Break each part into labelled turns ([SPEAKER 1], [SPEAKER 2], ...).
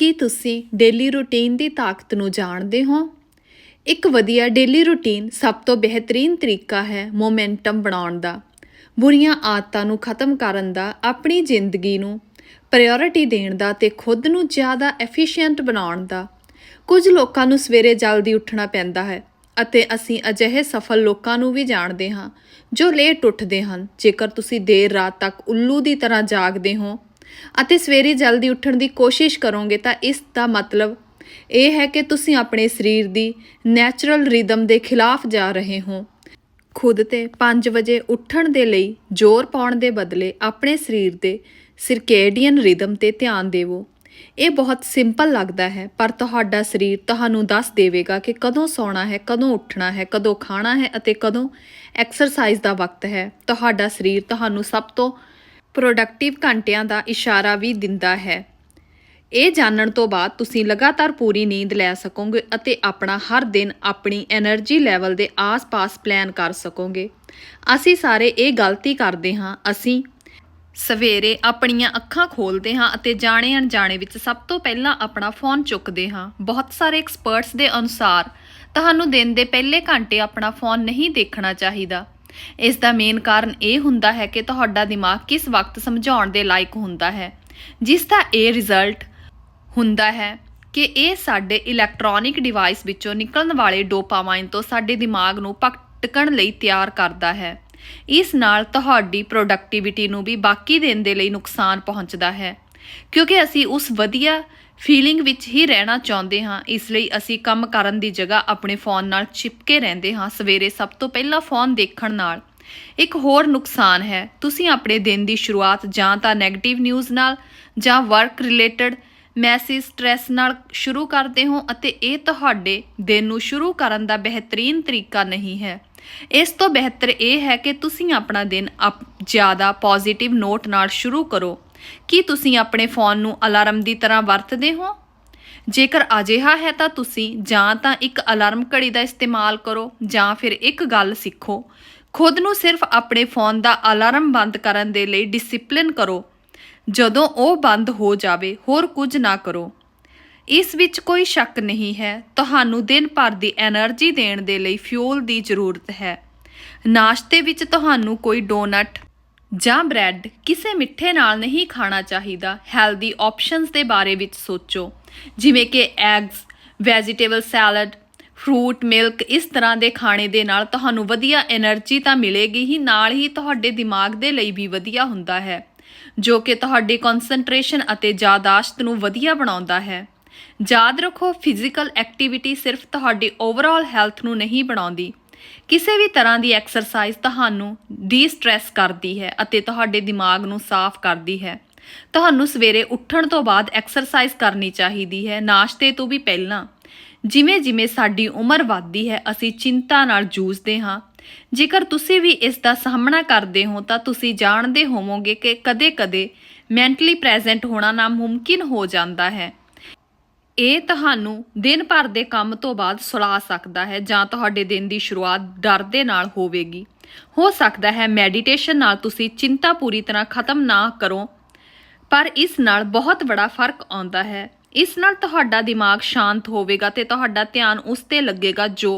[SPEAKER 1] ਕੀ ਤੁਸੀਂ daily routine ਦੀ ਤਾਕਤ ਨੂੰ ਜਾਣਦੇ ਹੋ? ਇੱਕ ਵਧੀਆ ਡੇਲੀ ਰੁਟੀਨ ਸਭ ਤੋਂ ਬਿਹਤਰੀਨ ਤਰੀਕਾ ਹੈ ਮੋਮੈਂਟਮ ਬਣਾਉਣ ਦਾ। ਬੁਰੀਆਂ ਆਦਤਾਂ ਨੂੰ ਖਤਮ ਕਰਨ ਦਾ, ਆਪਣੀ ਜ਼ਿੰਦਗੀ ਨੂੰ ਪ੍ਰਾਇੋਰਟੀ ਦੇਣ ਦਾ ਤੇ ਖੁਦ ਨੂੰ ਜ਼ਿਆਦਾ ਐਫੀਸ਼ੀਐਂਟ ਬਣਾਉਣ ਦਾ। ਕੁਝ ਲੋਕਾਂ ਨੂੰ ਸਵੇਰੇ ਜਲਦੀ ਉੱਠਣਾ ਪੈਂਦਾ ਹੈ ਅਤੇ ਅਸੀਂ ਅਜਿਹੇ ਸਫਲ ਲੋਕਾਂ ਨੂੰ ਵੀ ਜਾਣਦੇ ਹਾਂ ਜੋ ਲੇਟ ਉੱਠਦੇ ਹਨ। ਜੇਕਰ ਤੁਸੀਂ ਦੇਰ ਰਾਤ ਤੱਕ ਉੱਲੂ ਦੀ ਤਰ੍ਹਾਂ ਜਾਗਦੇ ਹੋ ਅਤੇ ਸਵੇਰੇ ਜਲਦੀ ਉੱਠਣ ਦੀ ਕੋਸ਼ਿਸ਼ ਕਰੋਗੇ ਤਾਂ ਇਸ ਦਾ ਮਤਲਬ ਇਹ ਹੈ ਕਿ ਤੁਸੀਂ ਆਪਣੇ ਸਰੀਰ ਦੀ ਨੈਚੁਰਲ ਰਿਦਮ ਦੇ ਖਿਲਾਫ ਜਾ ਰਹੇ ਹੋ। ਖੁਦ ਤੇ 5 ਵਜੇ ਉੱਠਣ ਦੇ ਲਈ ਜ਼ੋਰ ਪਾਉਣ ਦੇ ਬਦਲੇ ਆਪਣੇ ਸਰੀਰ ਦੇ ਸਿਰਕੇਡੀਅਨ ਰਿਦਮ ਤੇ ਧਿਆਨ ਦੇਵੋ। ਇਹ ਬਹੁਤ ਸਿੰਪਲ ਲੱਗਦਾ ਹੈ, ਪਰ ਤੁਹਾਡਾ ਸਰੀਰ ਤੁਹਾਨੂੰ ਦੱਸ ਦੇਵੇਗਾ ਕਿ ਕਦੋਂ ਸੌਣਾ ਹੈ, ਕਦੋਂ ਉੱਠਣਾ ਹੈ, ਕਦੋਂ ਖਾਣਾ ਹੈ ਅਤੇ ਕਦੋਂ ਐਕਸਰਸਾਈਜ਼ ਦਾ ਵਕਤ ਹੈ। ਤੁਹਾਡਾ ਸਰੀਰ ਤੁਹਾਨੂੰ ਸਭ ਤੋਂ ਪ੍ਰੋਡਕਟਿਵ ਘੰਟਿਆਂ ਦਾ ਇਸ਼ਾਰਾ ਵੀ ਦਿੰਦਾ ਹੈ। ਇਹ ਜਾਣਨ ਤੋਂ ਬਾਅਦ ਤੁਸੀਂ ਲਗਾਤਾਰ ਪੂਰੀ ਨੀਂਦ ਲੈ ਸਕੋਗੇ ਅਤੇ ਆਪਣਾ ਹਰ ਦਿਨ ਆਪਣੀ એનર્ਜੀ ਲੈਵਲ ਦੇ ਆਸ-ਪਾਸ ਪਲਾਨ ਕਰ ਸਕੋਗੇ। ਅਸੀਂ ਸਾਰੇ ਇਹ ਗਲਤੀ ਕਰਦੇ ਹਾਂ। ਅਸੀਂ ਸਵੇਰੇ ਆਪਣੀਆਂ ਅੱਖਾਂ ਖੋਲਦੇ ਹਾਂ ਅਤੇ ਜਾਣੇ ਅਣਜਾਣੇ ਵਿੱਚ ਸਭ ਤੋਂ ਪਹਿਲਾਂ ਆਪਣਾ ਫੋਨ ਚੁੱਕਦੇ ਹਾਂ। ਬਹੁਤ ਸਾਰੇ ਐਕਸਪਰਟਸ ਦੇ ਅਨੁਸਾਰ ਤੁਹਾਨੂੰ ਦਿਨ ਦੇ ਪਹਿਲੇ ਘੰਟੇ ਆਪਣਾ ਫੋਨ ਨਹੀਂ ਦੇਖਣਾ ਚਾਹੀਦਾ। ਇਸ ਦਾ ਮੇਨ ਕਾਰਨ ਇਹ ਹੁੰਦਾ ਹੈ ਕਿ ਤੁਹਾਡਾ ਦਿਮਾਗ ਕਿਸ ਵਕਤ ਸਮਝਾਉਣ ਦੇ ਲਾਇਕ ਹੁੰਦਾ ਹੈ, ਜਿਸ ਦਾ ਇਹ ਰਿਜ਼ਲਟ ਹੁੰਦਾ ਹੈ ਕਿ ਇਹ ਸਾਡੇ ਇਲੈਕਟ੍ਰੋਨਿਕ ਡਿਵਾਈਸ ਵਿੱਚੋਂ ਨਿਕਲਣ ਵਾਲੇ ਡੋਪਾਮਾਈਨ ਤੋਂ ਸਾਡੇ ਦਿਮਾਗ ਨੂੰ ਭਟਕਣ ਲਈ ਤਿਆਰ ਕਰਦਾ ਹੈ। ਇਸ ਨਾਲ ਤੁਹਾਡੀ ਪ੍ਰੋਡਕਟਿਵਿਟੀ ਨੂੰ ਵੀ ਬਾਕੀ ਦਿਨ ਦੇ ਲਈ ਨੁਕਸਾਨ ਪਹੁੰਚਦਾ ਹੈ, ਕਿਉਂਕਿ ਅਸੀਂ ਉਸ ਵਧੀਆ ਫੀਲਿੰਗ ਵਿੱਚ ਹੀ ਰਹਿਣਾ ਚਾਹੁੰਦੇ ਹਾਂ। ਇਸ ਲਈ ਅਸੀਂ ਕੰਮ ਕਰਨ ਦੀ ਜਗ੍ਹਾ ਆਪਣੇ ਫੋਨ ਨਾਲ ਚਿਪਕੇ ਰਹਿੰਦੇ ਹਾਂ ਸਵੇਰੇ ਸਭ ਤੋਂ ਪਹਿਲਾਂ ਫੋਨ ਦੇਖਣ ਨਾਲ। ਇੱਕ ਹੋਰ ਨੁਕਸਾਨ ਹੈ, ਤੁਸੀਂ ਆਪਣੇ ਦਿਨ ਦੀ ਸ਼ੁਰੂਆਤ ਜਾਂ ਤਾਂ 네ਗੇਟਿਵ ਨਿਊਜ਼ ਨਾਲ ਜਾਂ ਵਰਕ ਰਿਲੇਟਡ ਮੈਸੇਜ ਸਟ੍ਰੈਸ ਨਾਲ ਸ਼ੁਰੂ ਕਰਦੇ ਹੋ ਅਤੇ ਇਹ ਤੁਹਾਡੇ ਦਿਨ ਨੂੰ ਸ਼ੁਰੂ ਕਰਨ ਦਾ ਬਿਹਤਰੀਨ ਤਰੀਕਾ ਨਹੀਂ ਹੈ। ਇਸ ਤੋਂ ਬਿਹਤਰ ਇਹ ਹੈ ਕਿ ਤੁਸੀਂ ਆਪਣਾ ਦਿਨ ਅਪ ਜ਼ਿਆਦਾ ਪੋਜ਼ਿਟਿਵ ਨੋਟ ਨਾਲ ਸ਼ੁਰੂ ਕਰੋ। ਕੀ ਤੁਸੀਂ ਆਪਣੇ ਫੋਨ ਨੂੰ ਅਲਾਰਮ ਦੀ ਤਰ੍ਹਾਂ ਵਰਤਦੇ ਹੋ? ਜੇਕਰ ਅਜਿਹਾ ਹੈ ਤਾਂ ਤੁਸੀਂ ਜਾਂ ਤਾਂ ਇੱਕ ਅਲਾਰਮ ਘੜੀ ਦਾ ਇਸਤੇਮਾਲ ਕਰੋ ਜਾਂ ਫਿਰ ਇੱਕ ਗੱਲ ਸਿੱਖੋ। ਖੁਦ ਨੂੰ ਸਿਰਫ ਆਪਣੇ ਫੋਨ ਦਾ ਅਲਾਰਮ ਬੰਦ ਕਰਨ ਦੇ ਲਈ ਡਿਸਪਲਿਨ ਕਰੋ। ਜਦੋਂ ਉਹ ਬੰਦ ਹੋ ਜਾਵੇ, ਹੋਰ ਕੁਝ ਨਾ ਕਰੋ। ਇਸ ਵਿੱਚ ਕੋਈ ਸ਼ੱਕ ਨਹੀਂ ਹੈ। ਤੁਹਾਨੂੰ ਦਿਨ ਭਰ ਦੀ એનર્ਜੀ ਦੇਣ ਦੇ ਲਈ ਫਿਊਲ ਦੀ ਜ਼ਰੂਰਤ ਹੈ। ਨਾਸ਼ਤੇ ਵਿੱਚ ਤੁਹਾਨੂੰ ਕੋਈ ਡੋਨਟ ਜਾਂ ਬ੍ਰੈਡ ਕਿਸੇ ਮਿੱਠੇ ਨਾਲ ਨਹੀਂ ਖਾਣਾ ਚਾਹੀਦਾ, ਹੈਲਦੀ ਆਪਸ਼ਨਸ ਦੇ ਬਾਰੇ ਵਿੱਚ ਸੋਚੋ। ਜਿਵੇਂ ਕਿ eggs vegetable salad fruit milk ਇਸ ਤਰ੍ਹਾਂ ਦੇ ਖਾਣੇ ਦੇ ਨਾਲ ਤੁਹਾਨੂੰ ਵਧੀਆ એનર્ਜੀ ਤਾਂ ਮਿਲੇਗੀ ਹੀ, ਨਾਲ ਹੀ ਤੁਹਾਡੇ ਦਿਮਾਗ ਦੇ ਲਈ ਵੀ ਵਧੀਆ ਹੁੰਦਾ ਹੈ, ਜੋ ਕਿ ਤੁਹਾਡੀ ਕਨਸੈਂਟਰੇਸ਼ਨ ਅਤੇ ਯਾਦਾਸ਼ਤ ਨੂੰ ਵਧੀਆ ਬਣਾਉਂਦਾ ਹੈ। ਯਾਦ ਰੱਖੋ ਫਿਜ਼ੀਕਲ ਐਕਟੀਵਿਟੀ ਸਿਰਫ ਤੁਹਾਡੀ ਓਵਰਆਲ ਹੈਲਥ ਨੂੰ ਨਹੀਂ ਬਣਾਉਂਦੀ। ਕਿਸੇ ਵੀ ਤਰ੍ਹਾਂ ਦੀ ਐਕਸਰਸਾਈਜ਼ ਤੁਹਾਨੂੰ ਡੀ-ਸਟ੍ਰੈਸ ਕਰਦੀ ਹੈ ਅਤੇ ਤੁਹਾਡੇ ਦਿਮਾਗ ਨੂੰ ਸਾਫ਼ ਕਰਦੀ ਹੈ। ਤੁਹਾਨੂੰ ਸਵੇਰੇ ਉੱਠਣ ਤੋਂ ਬਾਅਦ ਐਕਸਰਸਾਈਜ਼ ਕਰਨੀ ਚਾਹੀਦੀ ਹੈ, ਨਾਸ਼ਤੇ ਤੋਂ ਵੀ ਪਹਿਲਾਂ। ਜਿਵੇਂ ਜਿਵੇਂ ਸਾਡੀ ਉਮਰ ਵੱਧਦੀ ਹੈ, ਅਸੀਂ ਚਿੰਤਾ ਨਾਲ ਜੂਝਦੇ ਹਾਂ। ਜੇਕਰ ਤੁਸੀਂ ਵੀ ਇਸ ਦਾ ਸਾਹਮਣਾ ਕਰਦੇ ਹੋ, ਤਾਂ ਤੁਸੀਂ ਜਾਣਦੇ ਹੋਵੋਗੇ ਕਿ ਕਦੇ-ਕਦੇ ਮੈਂਟਲੀ ਪ੍ਰੈਜ਼ੈਂਟ ਹੋਣਾ ਨਾਮੁਮਕਿਨ ਹੋ ਜਾਂਦਾ ਹੈ। ਇਹ ਤੁਹਾਨੂੰ ਦਿਨ ਭਰ ਦੇ ਕੰਮ ਤੋਂ ਬਾਅਦ ਸੁਲਾ ਸਕਦਾ ਹੈ ਜਾਂ ਤੁਹਾਡੇ ਦਿਨ ਦੀ ਸ਼ੁਰੂਆਤ ਡਰ ਦੇ ਨਾਲ ਹੋਵੇਗੀ। ਹੋ ਸਕਦਾ ਹੈ ਮੈਡੀਟੇਸ਼ਨ ਨਾਲ ਤੁਸੀਂ ਚਿੰਤਾ ਪੂਰੀ ਤਰ੍ਹਾਂ ਖਤਮ ਨਾ ਕਰੋ, ਪਰ ਇਸ ਨਾਲ ਬਹੁਤ ਬੜਾ ਫ਼ਰਕ ਆਉਂਦਾ ਹੈ। ਇਸ ਨਾਲ ਤੁਹਾਡਾ ਦਿਮਾਗ ਸ਼ਾਂਤ ਹੋਵੇਗਾ ਤੇ ਤੁਹਾਡਾ ਧਿਆਨ ਉਸ ਤੇ ਲੱਗੇਗਾ ਜੋ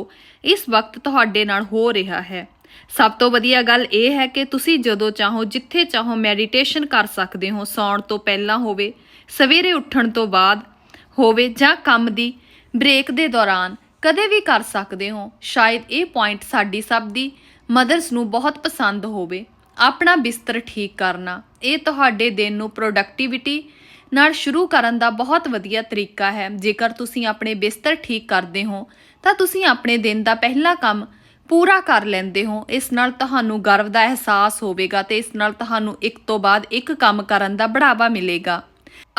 [SPEAKER 1] ਇਸ ਵਕਤ ਤੁਹਾਡੇ ਨਾਲ ਹੋ ਰਿਹਾ ਹੈ। ਸਭ ਤੋਂ ਵਧੀਆ ਗੱਲ ਇਹ ਹੈ ਕਿ ਤੁਸੀਂ ਜਦੋਂ ਚਾਹੋ, ਜਿੱਥੇ ਚਾਹੋ ਮੈਡੀਟੇਸ਼ਨ ਕਰ ਸਕਦੇ ਹੋ, ਸੌਣ ਤੋਂ ਪਹਿਲਾਂ ਹੋਵੇ, ਸਵੇਰੇ ਉੱਠਣ ਤੋਂ ਬਾਅਦ ਹੋਵੇ ਜਾਂ ਕੰਮ ਦੀ ਬ੍ਰੇਕ ਦੇ ਦੌਰਾਨ ਕਦੇ ਵੀ ਕਰ ਸਕਦੇ ਹੋ, ਸ਼ਾਇਦ ਇਹ ਪੁਆਇੰਟ ਸਾਡੀ ਸਭ ਦੀ ਮਦਰਸ ਨੂੰ ਬਹੁਤ ਪਸੰਦ ਹੋਵੇ। ਆਪਣਾ ਬਿਸਤਰ ਠੀਕ ਕਰਨਾ, ਇਹ ਤੁਹਾਡੇ ਦਿਨ ਨੂੰ ਪ੍ਰੋਡਕਟਿਵਿਟੀ ਨਾਲ ਸ਼ੁਰੂ ਕਰਨ ਦਾ ਬਹੁਤ ਵਧੀਆ ਤਰੀਕਾ ਹੈ। ਜੇਕਰ ਤੁਸੀਂ ਆਪਣੇ ਬਿਸਤਰ ਠੀਕ ਕਰਦੇ ਹੋ, ਤਾਂ ਤੁਸੀਂ ਆਪਣੇ ਦਿਨ ਦਾ ਪਹਿਲਾ ਕੰਮ ਪੂਰਾ ਕਰ ਲੈਂਦੇ ਹੋ। ਇਸ ਨਾਲ ਤੁਹਾਨੂੰ ਗਰਵ ਦਾ ਅਹਿਸਾਸ ਹੋਵੇਗਾ ਤੇ ਇਸ ਨਾਲ ਤੁਹਾਨੂੰ ਇੱਕ ਤੋਂ ਬਾਅਦ ਇੱਕ ਕੰਮ ਕਰਨ ਦਾ ਬੜਾਵਾ ਮਿਲੇਗਾ।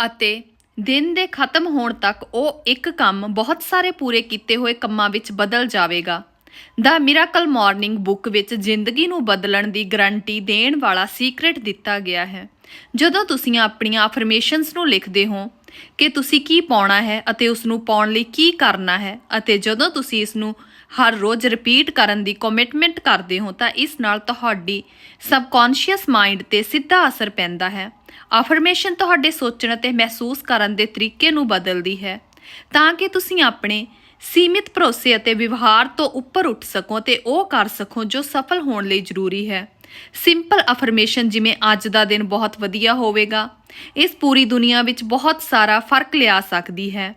[SPEAKER 1] ਅਤੇ ਦਿਨ ਦੇ ਖਤਮ ਹੋਣ ਤੱਕ ਉਹ ਇੱਕ ਕੰਮ ਬਹੁਤ ਸਾਰੇ ਪੂਰੇ ਕੀਤੇ ਹੋਏ ਕੰਮਾਂ ਵਿੱਚ ਬਦਲ ਜਾਵੇਗਾ। ਦਾ ਮਿਰਾਕਲ ਮਾਰਨਿੰਗ ਬੁੱਕ ਵਿੱਚ ਜ਼ਿੰਦਗੀ ਨੂੰ ਬਦਲਣ ਦੀ ਗਰੰਟੀ ਦੇਣ ਵਾਲਾ ਸੀਕ੍ਰੇਟ ਦਿੱਤਾ ਗਿਆ ਹੈ। ਜਦੋਂ ਤੁਸੀਂ ਆਪਣੀਆਂ ਅਫਰਮੇਸ਼ਨਸ ਨੂੰ ਲਿਖਦੇ ਹੋ ਕਿ ਤੁਸੀਂ ਕੀ ਪਾਉਣਾ ਹੈ ਅਤੇ ਉਸ ਨੂੰ ਪਾਉਣ ਲਈ ਕੀ ਕਰਨਾ ਹੈ ਅਤੇ ਜਦੋਂ ਤੁਸੀਂ ਇਸ ਨੂੰ ਹਰ ਰੋਜ਼ ਰਿਪੀਟ ਕਰਨ ਦੀ ਕਮਿਟਮੈਂਟ ਕਰਦੇ ਹੋ ਤਾਂ ਇਸ ਨਾਲ ਤੁਹਾਡੀ ਸਬਕੌਂਸ਼ੀਅਸ ਮਾਈਂਡ ਤੇ ਸਿੱਧਾ ਅਸਰ ਪੈਂਦਾ ਹੈ। ਅਫਰਮੇਸ਼ਨ ਤੁਹਾਡੇ ਸੋਚਣ ਅਤੇ ਮਹਿਸੂਸ ਕਰਨ ਦੇ ਤਰੀਕੇ ਨੂੰ ਬਦਲਦੀ ਹੈ। ਤਾਂ ਕਿ ਤੁਸੀਂ ਆਪਣੇ ਸੀਮਿਤ ਭਰੋਸੇ ਅਤੇ ਵਿਵਹਾਰ ਤੋਂ ਉੱਪਰ ਉੱਠ ਸਕੋ ਤੇ ਉਹ ਕਰ ਸਕੋ ਜੋ ਸਫਲ ਹੋਣ ਲਈ ਜ਼ਰੂਰੀ ਹੈ। ਸਿੰਪਲ ਅਫਰਮੇਸ਼ਨ ਜਿਵੇਂ ਅੱਜ ਦਾ ਦਿਨ ਬਹੁਤ ਵਧੀਆ ਹੋਵੇਗਾ, ਇਸ ਪੂਰੀ ਦੁਨੀਆ ਵਿੱਚ ਬਹੁਤ ਸਾਰਾ ਫ਼ਰਕ ਲਿਆ ਸਕਦੀ ਹੈ।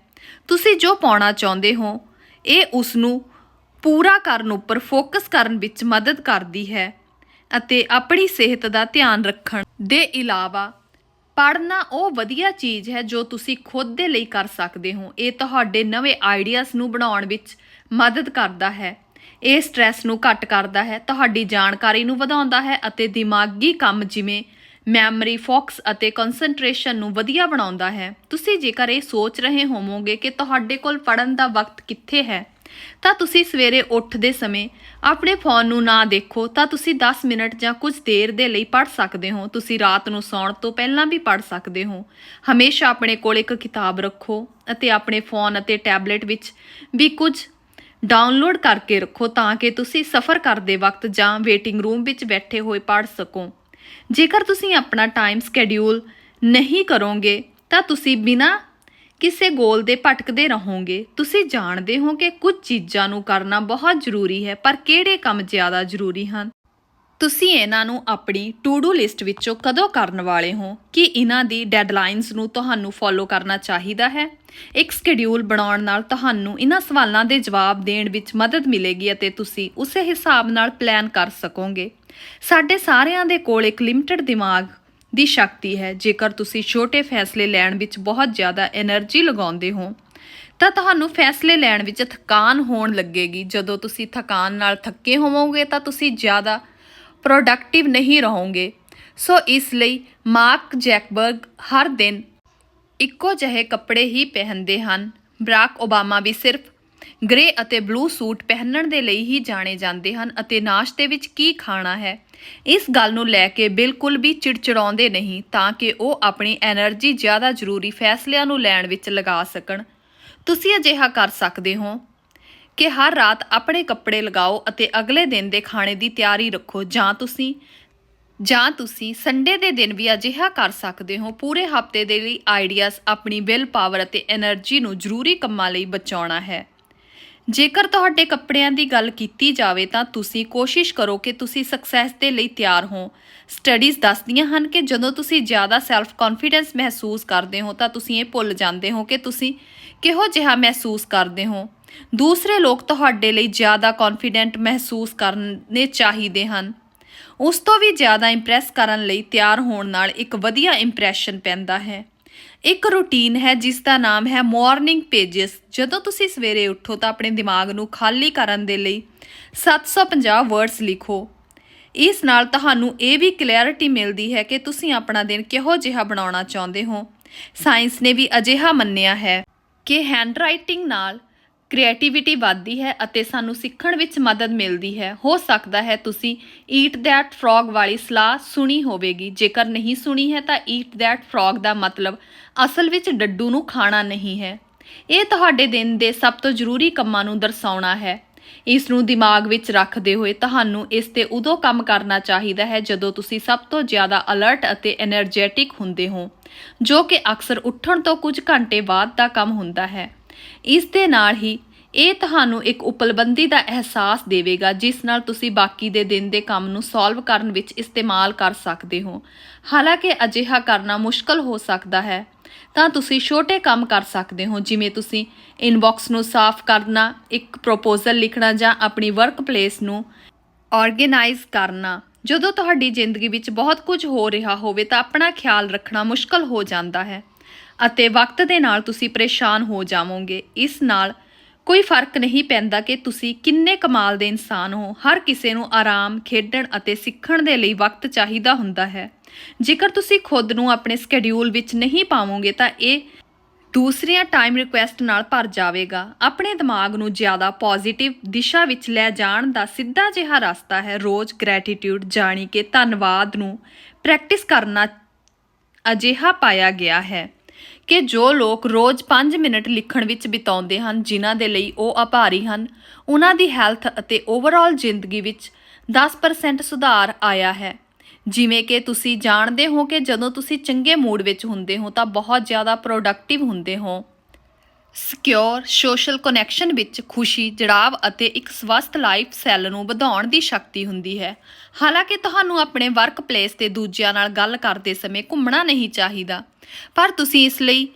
[SPEAKER 1] ਤੁਸੀਂ ਜੋ ਪਾਉਣਾ ਚਾਹੁੰਦੇ ਹੋ, ਇਹ ਉਸ ਨੂੰ ਪੂਰਾ ਕਰਨ ਉੱਪਰ ਫੋਕਸ ਕਰਨ ਵਿੱਚ ਮਦਦ ਕਰਦੀ ਹੈ ਅਤੇ ਆਪਣੀ ਸਿਹਤ ਦਾ ਧਿਆਨ ਰੱਖਣ ਦੇ ਇਲਾਵਾ ਪੜ੍ਹਨਾ ਉਹ ਵਧੀਆ ਚੀਜ਼ ਹੈ ਜੋ ਤੁਸੀਂ ਖੁਦ ਦੇ ਲਈ ਕਰ ਸਕਦੇ ਹੋ। ਇਹ ਤੁਹਾਡੇ ਨਵੇਂ ਆਈਡੀਆਜ਼ ਨੂੰ ਬਣਾਉਣ ਵਿੱਚ ਮਦਦ ਕਰਦਾ ਹੈ। ਇਹ ਸਟ੍ਰੈਸ ਨੂੰ ਘੱਟ ਕਰਦਾ ਹੈ, ਤੁਹਾਡੀ ਜਾਣਕਾਰੀ ਨੂੰ ਵਧਾਉਂਦਾ ਹੈ ਅਤੇ ਦਿਮਾਗੀ ਕੰਮ ਜਿਵੇਂ ਮੈਮਰੀ ਫੋਕਸ ਅਤੇ ਕਨਸੈਂਟਰੇਸ਼ਨ ਨੂੰ ਵਧੀਆ ਬਣਾਉਂਦਾ ਹੈ। ਤੁਸੀਂ ਜੇਕਰ ਇਹ ਸੋਚ ਰਹੇ ਹੋਵੋਗੇ ਕਿ ਤੁਹਾਡੇ ਕੋਲ ਪੜਨ ਦਾ ਵਕਤ ਕਿੱਥੇ ਹੈ ਤਾਂ ਤੁਸੀਂ ਸਵੇਰੇ ਉੱਠਦੇ ਸਮੇਂ ਆਪਣੇ ਫੋਨ ਨੂੰ ਨਾ ਦੇਖੋ, ਤਾਂ ਤੁਸੀਂ 10 ਮਿੰਟ ਜਾਂ ਕੁਝ ਦੇਰ ਦੇ ਲਈ ਪੜ੍ਹ ਸਕਦੇ ਹੋ। ਤੁਸੀਂ ਰਾਤ ਨੂੰ ਸੌਣ ਤੋਂ ਪਹਿਲਾਂ ਵੀ ਪੜ੍ਹ ਸਕਦੇ ਹੋ। ਹਮੇਸ਼ਾ ਆਪਣੇ ਕੋਲ ਇੱਕ ਕਿਤਾਬ ਰੱਖੋ ਅਤੇ ਆਪਣੇ ਫੋਨ ਅਤੇ ਟੈਬਲੇਟ ਵਿੱਚ ਵੀ ਕੁਝ ਡਾਊਨਲੋਡ ਕਰਕੇ ਰੱਖੋ ਤਾਂ ਕਿ ਤੁਸੀਂ ਸਫ਼ਰ ਕਰਦੇ ਵਕਤ ਜਾਂ ਵੇਟਿੰਗ ਰੂਮ ਵਿੱਚ ਬੈਠੇ ਹੋਏ ਪੜ੍ਹ ਸਕੋ। ਜੇਕਰ ਤੁਸੀਂ ਆਪਣਾ ਟਾਈਮ ਸਕੇਡਿਊਲ ਨਹੀਂ ਕਰੋਗੇ, ਤਾਂ ਤੁਸੀਂ ਬਿਨਾਂ ਕਿਸੇ ਗੋਲ ਦੇ ਭਟਕਦੇ ਰਹੋਗੇ। ਤੁਸੀਂ ਜਾਣਦੇ ਹੋ ਕਿ ਕੁਝ ਚੀਜ਼ਾਂ ਨੂੰ ਕਰਨਾ ਬਹੁਤ ਜ਼ਰੂਰੀ ਹੈ, ਪਰ ਕਿਹੜੇ ਕੰਮ ਜ਼ਿਆਦਾ ਜ਼ਰੂਰੀ ਹਨ? ਤੁਸੀਂ ਇਹਨਾਂ ਨੂੰ ਆਪਣੀ ਟੂ ਡੂ ਲਿਸਟ ਵਿੱਚੋਂ ਕਦੋਂ ਕਰਨ ਵਾਲੇ ਹੋ? ਕਿ ਇਹਨਾਂ ਦੀ ਡੈਡਲਾਈਨਸ ਨੂੰ ਤੁਹਾਨੂੰ ਫੋਲੋ ਕਰਨਾ ਚਾਹੀਦਾ ਹੈ? ਇੱਕ ਸਕੇਡਿਊਲ ਬਣਾਉਣ ਨਾਲ ਤੁਹਾਨੂੰ ਇਹਨਾਂ ਸਵਾਲਾਂ ਦੇ ਜਵਾਬ ਦੇਣ ਵਿੱਚ ਮਦਦ ਮਿਲੇਗੀ ਅਤੇ ਤੁਸੀਂ ਉਸੇ ਹਿਸਾਬ ਨਾਲ ਪਲਾਨ ਕਰ ਸਕੋਗੇ। ਸਾਡੇ ਸਾਰਿਆਂ ਦੇ ਕੋਲ ਇੱਕ ਲਿਮਟਿਡ ਦਿਮਾਗ ਦੀ ਸ਼ਕਤੀ ਹੈ। ਜੇਕਰ ਤੁਸੀਂ ਛੋਟੇ ਫੈਸਲੇ ਲੈਣ ਵਿੱਚ ਬਹੁਤ ਜ਼ਿਆਦਾ એનર્ਜੀ ਲਗਾਉਂਦੇ ਹੋ, ਤਾਂ ਤੁਹਾਨੂੰ ਫੈਸਲੇ ਲੈਣ ਵਿੱਚ ਥਕਾਨ ਹੋਣ ਲੱਗੇਗੀ। ਜਦੋਂ ਤੁਸੀਂ ਥਕਾਨ ਨਾਲ ਥੱਕੇ ਹੋਵੋਗੇ, ਤਾਂ ਤੁਸੀਂ ਜ਼ਿਆਦਾ ਪ੍ਰੋਡਕਟਿਵ ਨਹੀਂ ਰਹੋਗੇ। ਸੋ ਇਸ ਲਈ ਮਾਰਕ ਜੈਕਬਰਗ ਹਰ ਦਿਨ ਇੱਕੋ ਜਿਹੇ ਕੱਪੜੇ ਹੀ ਪਹਿਨਦੇ ਹਨ। ਬਰਾਕ ਓਬਾਮਾ ਵੀ ਸਿਰਫ ਗ੍ਰੇ ਅਤੇ ਬਲੂ ਸੂਟ ਪਹਿਨਣ ਦੇ ਲਈ ਹੀ ਜਾਣੇ ਜਾਂਦੇ ਹਨ ਅਤੇ ਨਾਸ਼ਤੇ ਵਿੱਚ ਕੀ ਖਾਣਾ ਹੈ? ਇਸ ਗੱਲ ਨੂੰ ਲੈ ਕੇ ਬਿਲਕੁਲ ਵੀ ਚਿੜਚਿੜਾਉਂਦੇ ਨਹੀਂ ਤਾਂ ਕਿ ਉਹ ਆਪਣੀ એનર્ਜੀ ਜ਼ਿਆਦਾ ਜ਼ਰੂਰੀ ਫੈਸਲਿਆਂ ਨੂੰ ਲੈਣ ਵਿੱਚ ਲਗਾ ਸਕਣ। ਤੁਸੀਂ ਅਜਿਹਾ ਕਰ ਸਕਦੇ ਹੋ ਕਿ ਹਰ ਰਾਤ ਆਪਣੇ ਕੱਪੜੇ ਲਗਾਓ ਅਤੇ ਅਗਲੇ ਦਿਨ ਦੇ ਖਾਣੇ ਦੀ ਤਿਆਰੀ ਰੱਖੋ। ਜਾਂ ਤੁਸੀਂ ਜਾਂ ਤੁਸੀਂ ਸੰਡੇ ਦੇ ਦਿਨ ਵੀ ਅਜਿਹਾ ਕਰ ਸਕਦੇ ਹੋ। ਪੂਰੇ ਹਫ਼ਤੇ ਦੇ ਲਈ ਆਈਡੀਆਜ਼ ਆਪਣੀ ਵਿਲ ਪਾਵਰ ਅਤੇ એનર્ਜੀ ਨੂੰ ਜ਼ਰੂਰੀ ਕੰਮਾਂ ਲਈ ਬਚਾਉਣਾ ਹੈ। ਜੇਕਰ ਤੁਹਾਡੇ ਕੱਪੜਿਆਂ ਦੀ ਗੱਲ ਕੀਤੀ ਜਾਵੇ ਤਾਂ ਤੁਸੀਂ ਕੋਸ਼ਿਸ਼ ਕਰੋ ਕਿ ਤੁਸੀਂ ਸਕਸੈਸ ਦੇ ਲਈ ਤਿਆਰ ਹੋ। ਸਟੱਡੀਜ਼ ਦੱਸਦੀਆਂ ਹਨ ਕਿ ਜਦੋਂ ਤੁਸੀਂ ਜ਼ਿਆਦਾ ਸੈਲਫ ਕੌਨਫੀਡੈਂਸ ਮਹਿਸੂਸ ਕਰਦੇ ਹੋ ਤਾਂ ਤੁਸੀਂ ਇਹ ਭੁੱਲ ਜਾਂਦੇ ਹੋ ਕਿ ਤੁਸੀਂ ਕਿਹੋ ਜਿਹਾ ਮਹਿਸੂਸ ਕਰਦੇ ਹੋ। ਦੂਸਰੇ ਲੋਕ ਤੁਹਾਡੇ ਲਈ ਜ਼ਿਆਦਾ ਕੌਨਫੀਡੈਂਟ ਮਹਿਸੂਸ ਕਰਨੇ ਚਾਹੀਦੇ ਹਨ। ਉਸ ਤੋਂ ਵੀ ਜ਼ਿਆਦਾ ਇੰਪ੍ਰੈਸ ਕਰਨ ਲਈ ਤਿਆਰ ਹੋਣ ਨਾਲ ਇੱਕ ਵਧੀਆ ਇੰਪ੍ਰੈਸ਼ਨ ਪੈਂਦਾ ਹੈ। ਇੱਕ ਰੂਟੀਨ ਹੈ, ਜਿਸ ਦਾ ਨਾਮ ਹੈ ਮਾਰਨਿੰਗ ਪੇजेस ਜਦੋਂ ਤੁਸੀਂ ਸਵੇਰੇ ਉੱਠੋ ਤਾਂ ਆਪਣੇ ਦਿਮਾਗ ਨੂੰ ਖਾਲੀ ਕਰਨ ਦੇ ਲਈ 750 ਵਰਡਸ ਲਿਖੋ। ਇਸ ਨਾਲ ਤੁਹਾਨੂੰ ਇਹ ਵੀ ਕਲੈਰਿਟੀ ਮਿਲਦੀ ਹੈ ਕਿ ਤੁਸੀਂ ਆਪਣਾ ਦਿਨ ਕਿਹੋ ਜਿਹਾ ਬਣਾਉਣਾ ਚਾਹੁੰਦੇ ਹੋ। ਸਾਇੰਸ ਨੇ ਵੀ ਅਜਿਹਾ ਮੰਨਿਆ ਹੈ ਕਿ ਹੈਂਡਰਾਈਟਿੰਗ ਨਾਲ ਕ੍ਰੀਏਟੀਵਿਟੀ ਵੱਧਦੀ ਹੈ ਅਤੇ ਸਾਨੂੰ ਸਿੱਖਣ ਵਿੱਚ ਮਦਦ ਮਿਲਦੀ ਹੈ। ਹੋ ਸਕਦਾ ਹੈ ਤੁਸੀਂ ਈਟ ਦੈਟ ਫਰੋਗ ਵਾਲੀ ਸਲਾਹ ਸੁਣੀ ਹੋਵੇਗੀ। ਜੇਕਰ ਨਹੀਂ ਸੁਣੀ ਹੈ ਤਾਂ ਈਟ ਦੈਟ ਫਰੋਗ ਦਾ ਮਤਲਬ ਅਸਲ ਵਿੱਚ ਡੱਡੂ ਨੂੰ ਖਾਣਾ ਨਹੀਂ ਹੈ। ਇਹ ਤੁਹਾਡੇ ਦਿਨ ਦੇ ਸਭ ਤੋਂ ਜ਼ਰੂਰੀ ਕੰਮਾਂ ਨੂੰ ਦਰਸਾਉਣਾ ਹੈ। ਇਸ ਨੂੰ ਦਿਮਾਗ ਵਿੱਚ ਰੱਖਦੇ ਹੋਏ ਤੁਹਾਨੂੰ ਇਸ ਤੇ ਉਦੋਂ ਕੰਮ ਕਰਨਾ ਚਾਹੀਦਾ ਹੈ ਜਦੋਂ ਤੁਸੀਂ ਸਭ ਤੋਂ ਜ਼ਿਆਦਾ ਅਲਰਟ ਅਤੇ એનર્ਜੈਟਿਕ ਹੁੰਦੇ ਹੋ, ਜੋ ਕਿ ਅਕਸਰ ਉੱਠਣ ਤੋਂ ਕੁਝ ਘੰਟੇ ਬਾਅਦ ਦਾ ਕੰਮ ਹੁੰਦਾ ਹੈ। ਇਸ ਦੇ ਨਾਲ ਹੀ ਇਹ ਤੁਹਾਨੂੰ ਇੱਕ ਉਪਲਬੰਦੀ ਦਾ ਅਹਿਸਾਸ ਦੇਵੇਗਾ, ਜਿਸ ਨਾਲ ਤੁਸੀਂ ਬਾਕੀ ਦੇ ਦਿਨ ਦੇ ਕੰਮ ਨੂੰ ਸੋਲਵ ਕਰਨ ਵਿੱਚ ਇਸਤੇਮਾਲ ਕਰ ਸਕਦੇ ਹੋ। ਹਾਲਾਂਕਿ ਅਜਿਹਾ ਕਰਨਾ ਮੁਸ਼ਕਲ ਹੋ ਸਕਦਾ ਹੈ, ਤਾਂ ਤੁਸੀਂ ਛੋਟੇ ਕੰਮ ਕਰ ਸਕਦੇ ਹੋ, ਜਿਵੇਂ ਤੁਸੀਂ ਇਨਬਾਕਸ ਨੂੰ ਸਾਫ਼ ਕਰਨਾ, ਇੱਕ ਪ੍ਰੋਪੋਜ਼ਲ ਲਿਖਣਾ ਜਾਂ ਆਪਣੀ ਵਰਕ ਪਲੇਸ ਨੂੰ ਆਰਗੇਨਾਈਜ਼ ਕਰਨਾ। ਜਦੋਂ ਤੁਹਾਡੀ ਜ਼ਿੰਦਗੀ ਵਿੱਚ ਬਹੁਤ ਕੁਝ ਹੋ ਰਿਹਾ ਹੋਵੇ, ਤਾਂ ਆਪਣਾ ਖਿਆਲ ਰੱਖਣਾ ਮੁਸ਼ਕਲ ਹੋ ਜਾਂਦਾ ਹੈ। ਅਤੇ ਵਕਤ ਦੇ ਨਾਲ ਤੁਸੀਂ ਪਰੇਸ਼ਾਨ ਹੋ ਜਾਵੋਗੇ। ਇਸ ਨਾਲ ਕੋਈ ਫ਼ਰਕ ਨਹੀਂ ਪੈਂਦਾ ਕਿ ਤੁਸੀਂ ਕਿੰਨੇ ਕਮਾਲ ਦੇ ਇਨਸਾਨ ਹੋ। ਹਰ ਕਿਸੇ ਨੂੰ ਆਰਾਮ, ਖੇਡਣ ਅਤੇ ਸਿੱਖਣ ਦੇ ਲਈ ਵਕਤ ਚਾਹੀਦਾ ਹੁੰਦਾ ਹੈ। ਜੇਕਰ ਤੁਸੀਂ ਖੁਦ ਨੂੰ ਆਪਣੇ ਸਕੇਡਿਊਲ ਵਿੱਚ ਨਹੀਂ ਪਾਵੋਗੇ ਤਾਂ ਇਹ ਦੂਸਰੀਆਂ ਟਾਈਮ ਰਿਕੁਐਸਟ ਨਾਲ ਭਰ ਜਾਵੇਗਾ। ਆਪਣੇ ਦਿਮਾਗ ਨੂੰ ਜ਼ਿਆਦਾ ਪੋਜ਼ਿਟਿਵ ਦਿਸ਼ਾ ਵਿੱਚ ਲੈ ਜਾਣ ਦਾ ਸਿੱਧਾ ਜਿਹਾ ਰਸਤਾ ਹੈ। ਰੋਜ਼ ਗ੍ਰੈਟੀਟਿਊਡ ਜਾਣੀ ਕਿ ਧੰਨਵਾਦ ਨੂੰ ਪ੍ਰੈਕਟਿਸ ਕਰਨਾ ਅਜਿਹਾ ਪਾਇਆ ਗਿਆ ਹੈ। ਕਿ ਜੋ ਲੋਕ ਰੋਜ਼ 5 ਮਿੰਟ ਲਿਖਣ ਵਿੱਚ ਬਿਤਾਉਂਦੇ ਹਨ, ਜਿਨ੍ਹਾਂ ਦੇ ਲਈ ਉਹ ਆਭਾਰੀ ਹਨ, ਉਹਨਾਂ ਦੀ ਹੈਲਥ ਅਤੇ ਓਵਰਆਲ ਜ਼ਿੰਦਗੀ ਵਿੱਚ 10% ਸੁਧਾਰ ਆਇਆ ਹੈ। ਜਿਵੇਂ ਕਿ ਤੁਸੀਂ ਜਾਣਦੇ ਹੋ ਕਿ ਜਦੋਂ ਤੁਸੀਂ ਚੰਗੇ ਮੂਡ ਵਿੱਚ ਹੁੰਦੇ ਹੋ, ਤਾਂ ਬਹੁਤ ਜ਼ਿਆਦਾ ਪ੍ਰੋਡਕਟਿਵ ਹੁੰਦੇ ਹੋ। ਸਿਕਿਉਰ ਸੋਸ਼ਲ ਕਨੈਕਸ਼ਨ ਵਿੱਚ ਖੁਸ਼ੀ, ਜੜਾਵ ਅਤੇ ਇੱਕ ਸਵਸਥ ਲਾਈਫ ਸੈੱਲ ਨੂੰ ਵਧਾਉਣ ਦੀ ਸ਼ਕਤੀ ਹੁੰਦੀ ਹੈ। ਹਾਲਾਂਕਿ ਤੁਹਾਨੂੰ ਆਪਣੇ ਵਰਕ ਪਲੇਸ ਤੇ ਦੂਜਿਆਂ ਨਾਲ ਗੱਲ ਕਰਦੇ ਸਮੇਂ ਘੁੰਮਣਾ ਨਹੀਂ ਚਾਹੀਦਾ, ਪਰ ਤੁਸੀਂ ਇਸ ਲਈ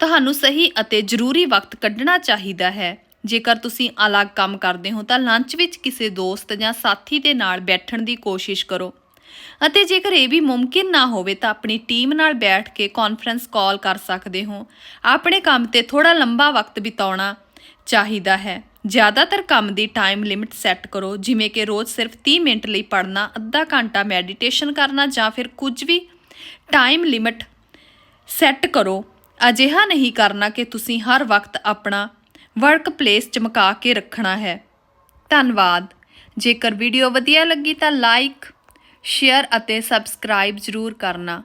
[SPEAKER 1] ਤੁਹਾਨੂੰ ਸਹੀ ਅਤੇ ਜ਼ਰੂਰੀ ਵਕਤ ਕੱਢਣਾ ਚਾਹੀਦਾ ਹੈ। ਜੇਕਰ ਤੁਸੀਂ ਅਲੱਗ ਕੰਮ ਕਰਦੇ ਹੋ ਤਾਂ ਲੰਚ ਵਿੱਚ ਕਿਸੇ ਦੋਸਤ ਜਾਂ ਸਾਥੀ ਦੇ ਨਾਲ ਬੈਠਣ ਦੀ ਕੋਸ਼ਿਸ਼ ਕਰੋ। ਅਤੇ ਜੇਕਰ ਇਹ ਵੀ ਮੁਮਕਿਨ ਨਾ ਹੋਵੇ ਤਾਂ ਆਪਣੀ ਟੀਮ ਨਾਲ ਬੈਠ ਕੇ ਕਾਨਫਰੰਸ ਕਾਲ ਕਰ ਸਕਦੇ ਹੋ। ਆਪਣੇ ਕੰਮ ਤੇ ਥੋੜਾ ਲੰਬਾ ਵਕਤ ਬਿਤਾਉਣਾ ਚਾਹੀਦਾ ਹੈ। ਜ਼ਿਆਦਾਤਰ ਕੰਮ ਦੀ ਟਾਈਮ ਲਿਮਿਟ ਸੈੱਟ ਕਰੋ, ਜਿਵੇਂ ਕਿ ਰੋਜ਼ ਸਿਰਫ 30 ਮਿੰਟ ਲਈ ਪੜ੍ਹਨਾ, ਅੱਧਾ ਘੰਟਾ ਮੈਡੀਟੇਸ਼ਨ ਕਰਨਾ ਜਾਂ ਫਿਰ ਕੁਝ ਵੀ ਟਾਈਮ ਲਿਮਿਟ ਸੈੱਟ ਕਰੋ। ਅਜਿਹਾ ਨਹੀਂ ਕਰਨਾ ਕਿ ਤੁਸੀਂ ਹਰ ਵਕਤ ਆਪਣਾ ਵਰਕ ਪਲੇਸ ਚਮਕਾ ਕੇ ਰੱਖਣਾ ਹੈ। ਧੰਨਵਾਦ। ਜੇਕਰ ਵੀਡੀਓ ਵਧੀਆ ਲੱਗੀ ਤਾਂ ਲਾਈਕ ਸ਼ੇਅਰ ਅਤੇ ਸਬਸਕ੍ਰਾਈਬ ਜ਼ਰੂਰ ਕਰਨਾ।